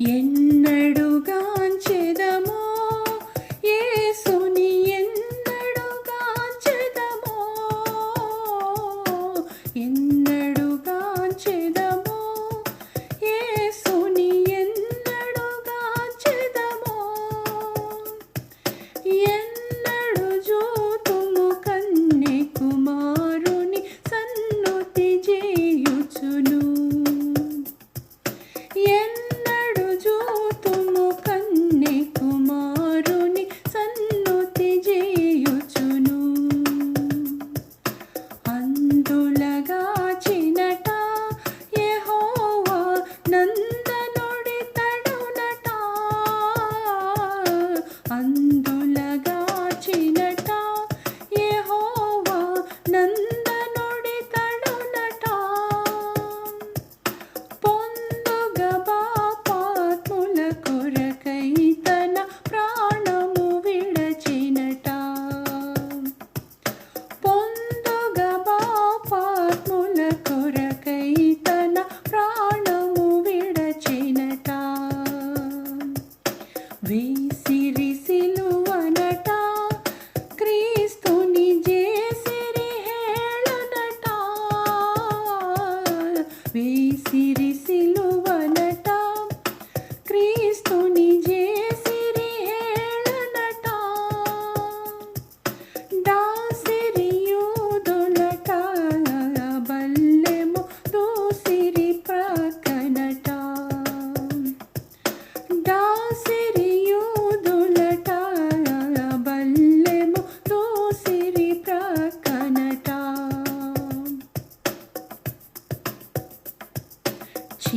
എന്നടുക கொண்டுள்ள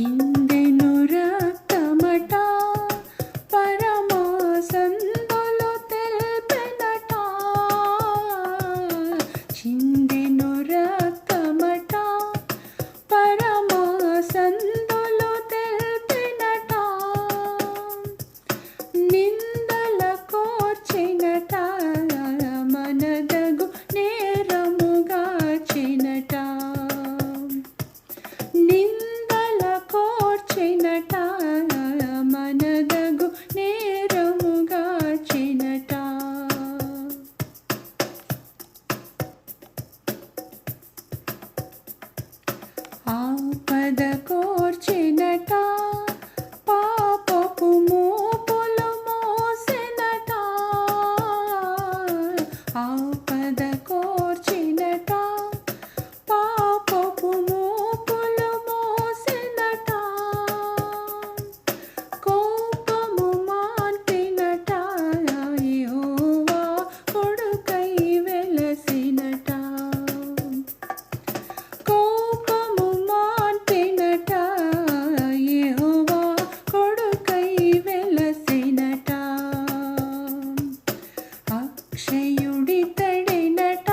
う。貞子 అక్షయుడి తడినట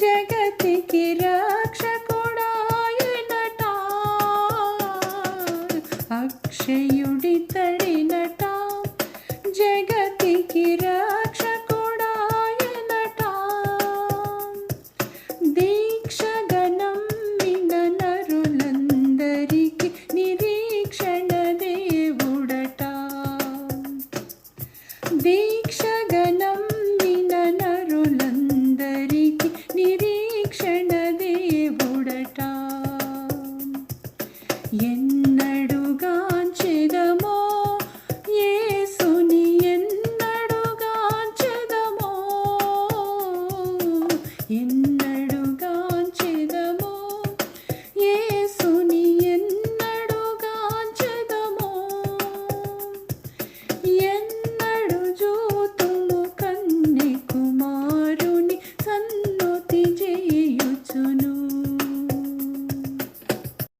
జగతికి రక్షకుడాయనట. అక్షయు